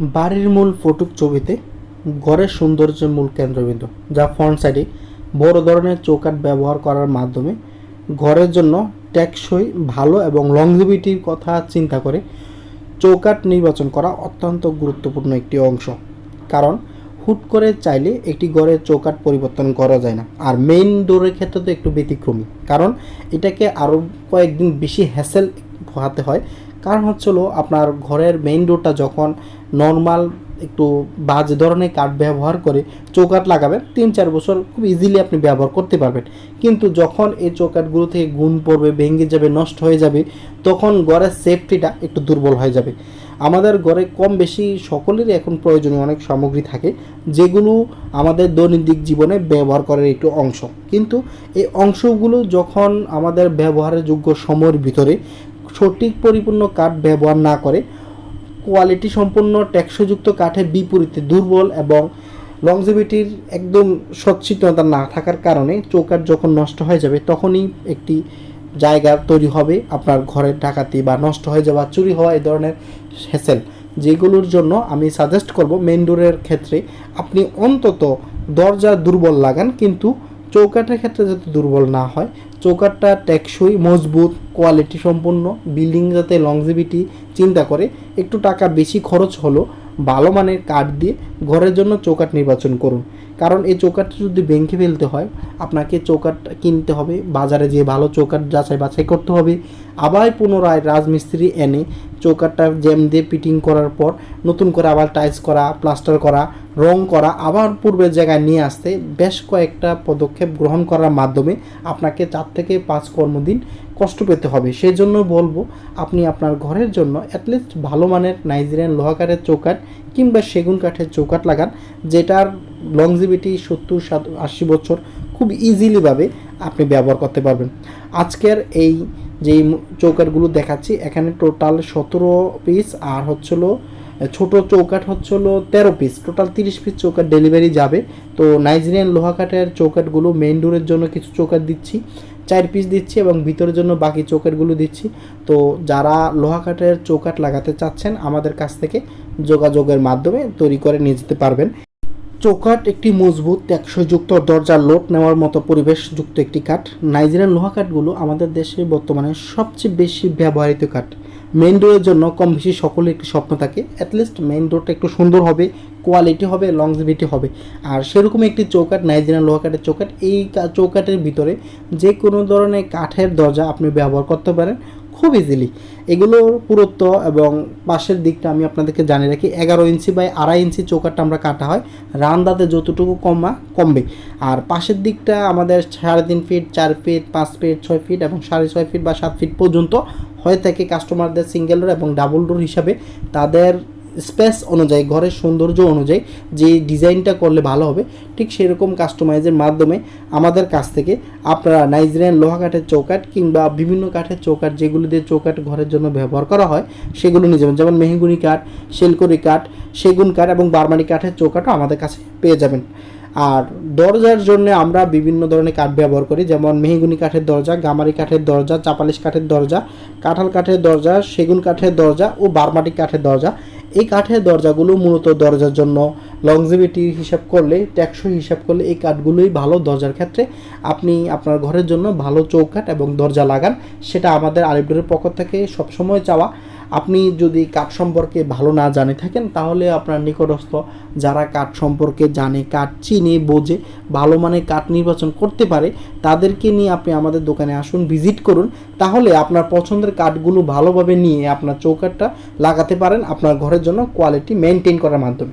বাড়ির মূল ফটুক ছবিতে ঘরের সৌন্দর্যের মূল কেন্দ্রবিন্দু, যা ফ্রন্ট সাইডে বড় ধরনের চৌকাঠ ব্যবহার করার মাধ্যমে ঘরের জন্য টেকসই, ভালো এবং লংজিভিটির কথা চিন্তা করে চৌকাঠ নির্বাচন করা অত্যন্ত গুরুত্বপূর্ণ একটি অংশ। কারণ হুট করে চাইলে একটি ঘরের চৌকাট পরিবর্তন করা যায় না। আর মেইন ডোরের ক্ষেত্রে তো একটু ব্যতিক্রমী। কারণ এটাকে আরও কয়েকদিন বেশি হ্যাসেল পোহাতে হয়। কারণ হচ্ছিল আপনার ঘরের মেইন ডোরটা যখন নর্মাল একটু বাজে ধরনের কাঠ ব্যবহার করে চৌকাঠ লাগাবেন, তিন চার বছর খুব ইজিলি আপনি ব্যবহার করতে পারবেন। কিন্তু যখন এই চৌকাঠগুলো থেকে গুণ পড়বে, ভেঙে যাবে, নষ্ট হয়ে যাবে, তখন ঘরের সেফটিটা একটু দুর্বল হয়ে যাবে। আমাদের ঘরে কম বেশি সকলেরই এখন প্রয়োজনীয় অনেক সামগ্রী থাকে, যেগুলো আমাদের দৈনন্দিন জীবনে ব্যবহার করার একটু অংশ। কিন্তু এই অংশগুলো যখন আমাদের ব্যবহারের যোগ্য সময়ের ভিতরে সঠিক পরিপূর্ণ কাঠ ব্যবহার না করে কোয়ালিটি সম্পন্ন টেকসযুক্ত কাঠের বিপরীতে দুর্বল এবং লংজিভিটির একদম সচ্ছিন্নতা না থাকার কারণে চৌকাঠ যখন নষ্ট হয়ে যাবে তখনই একটি জায়গা তৈরি হবে আপনার ঘরের ডাকাতি বা নষ্ট হয়ে যাওয়া, চুরি হওয়া এই ধরনের হেসেল যেগুলোর জন্য আমি সাজেস্ট করব মেন ডোরের ক্ষেত্রে আপনি অন্তত দরজা দুর্বল লাগান, কিন্তু চৌকাঠের ক্ষেত্রে যাতে দুর্বল না হয় চৌকাঠটা টেকসই, মজবুত কোয়ালিটি সম্পন্ন বিল্ডিং যাতে লংজিভিটি চিন্তা করে, একটু টাকা বেশি খরচ হলো ভালো মানের কাঠ দিয়ে ঘরের জন্য চৌকাঠ নির্বাচন করুন। কারণ এই চৌকাঠটা যদি ব্যাংকে ফেলতে হয়, আপনাকে চৌকাঠ কিনতে হবে, বাজারে যেয়ে ভালো চৌকাঠ যাচাই বাছাই করতে হবে। আবার পুনরায় রাজমিস্ত্রি এনে চৌকাঠটা জ্যাম দিয়ে পিটিং করার পর, নতুন করে আবার টাইলস করা প্লাস্টার করা, রং করা, আবার পূর্বের জায়গায় নিয়ে আসতে বেশ কয়েকটা পদক্ষেপ গ্রহণ করার মাধ্যমে আপনাকে চার থেকে পাঁচ কর্মদিন কষ্ট পেতে হবে। সেই জন্য বলব, আপনি আপনার ঘরের জন্য অ্যাটলিস্ট ভালো মানের নাইজেরিয়ান লোহা কাঠের চৌকাঠ কিংবা সেগুন কাঠের চৌকাঠ লাগান, যেটার লংজিভিটি সত্তর, সাত, আশি বছর খুব ইজিলিভাবে আপনি ব্যবহার করতে পারবেন। আজকের এই যেই চৌকাঠগুলো দেখাচ্ছি, এখানে টোটাল সতেরো পিস আর হচ্ছিল ছোট চৌকাঠ হচ্ছে হলো তেরো পিস টোটাল তিরিশ পিস চৌকাঠ ডেলিভারি যাবে। তো নাইজেরিয়ান লোহা কাঠের চৌকাঠগুলো মেইন ডোরের জন্য কিছু চৌকাঠ দিচ্ছি। চার পিস দিচ্ছি এবং ভিতরের জন্য বাকি চৌকাঠগুলো দিচ্ছি। তো যারা লোহা কাঠের চৌকাঠ লাগাতে চাচ্ছেন, আমাদের কাছ থেকে যোগাযোগের মাধ্যমে তৈরি করে নিয়ে যেতে পারবেন। চৌকাঠ একটি মজবুত, টেকসইযুক্ত দরজার লোড নেওয়ার মতো পরিবেশযুক্ত একটি কাঠ। নাইজেরিয়ান লোহা কাঠগুলো আমাদের দেশে বর্তমানে সবচেয়ে বেশি ব্যবহৃত কাঠ। মেইন ডোরের জন্য কম বেশি সকলের একটি স্বপ্ন থাকে। অ্যাটলিস্ট মেইন ডোরটা একটু সুন্দর হবে কোয়ালিটি হবে লংজিভিটি হবে। আর সেরকম একটি চৌকাট নাইজেরিয়ান লোহা কাঠের চৌকাঠ, এই চৌকাঠের ভিতরে যে কোনো ধরনের কাঠের দরজা আপনি ব্যবহার করতে পারেন খুব ইজিলি এগুলোর পুরুত্ব এবং পাশের দিকটা আমি আপনাদেরকে জানিয়ে রাখি, এগারো ইঞ্চি বাই আড়াই ইঞ্চি চৌকাঠটা আমরা কাটা হয়। রান্দাতে যতটুকু কমা কমবে। আর পাশের দিকটা আমাদের সাড়ে তিন ফিট চার ফিট পাঁচ ফিট ছয় ফিট এবং সাড়ে ছয় ফিট বা সাত ফিট পর্যন্ত হয়ে থাকে কাস্টমারদের সিঙ্গেল ডোর এবং ডাবল ডোর হিসাবে তাদের স্পেস অনুযায়ী, ঘরের সৌন্দর্য অনুযায়ী যে ডিজাইনটা করলে ভালো হবে, ঠিক সেরকম কাস্টমাইজের মাধ্যমে আমাদের কাছ থেকে আপনারা নাইজেরিয়ান লোহা কাঠের চৌকাঠ কিংবা বিভিন্ন কাঠের চৌকাঠ, যেগুলো দিয়ে চৌকাঠ ঘরের জন্য ব্যবহার করা হয়, সেগুলো নিয়ে যাবেন। যেমন মেহগুনি কাঠ শেলকরি কাঠ, সেগুন কাঠ এবং বারমানি কাঠের চৌকাঠও আমাদের কাছে পেয়ে যাবেন। আর দরজার জন্য আমরা বিভিন্ন ধরনের কাঠ ব্যবহার করি, যেমন মেহগুনি কাঠের দরজা, গামারি কাঠের দরজা, চাপালিশ কাঠের দরজা, কাঁঠাল কাঠের দরজা, সেগুন কাঠের দরজা ও বারমাটি কাঠের দরজা। এই কাঠের দরজাগুলো মূলত দরজার জন্য লংজিভিটি হিসাব করলে টেকসই হিসাব করলে এই কাঠগুলোই ভালো দরজার ক্ষেত্রে। আপনি আপনার ঘরের জন্য ভালো চৌকাঠ এবং দরজা লাগান, সেটা আমাদের আলিপুরের পক্ষ থেকে সবসময় চাওয়া। আপনি যদি কাঠ সম্পর্কে ভালো না জানে থাকেন, তাহলে আপনার নিকটস্থ যারা কাঠ সম্পর্কে জানে, কাঠ চিনে, বোঝে, ভালো মানে কাঠ নির্বাচন করতে পারে, তাদেরকে নিয়ে আপনি আমাদের দোকানে আসুন, ভিজিট করুন। তাহলে আপনার পছন্দের কাঠগুলো ভালোভাবে নিয়ে আপনার চৌকাঠটা লাগাতে পারেন, আপনার ঘরের জন্য কোয়ালিটি মেনটেন করার মাধ্যমে।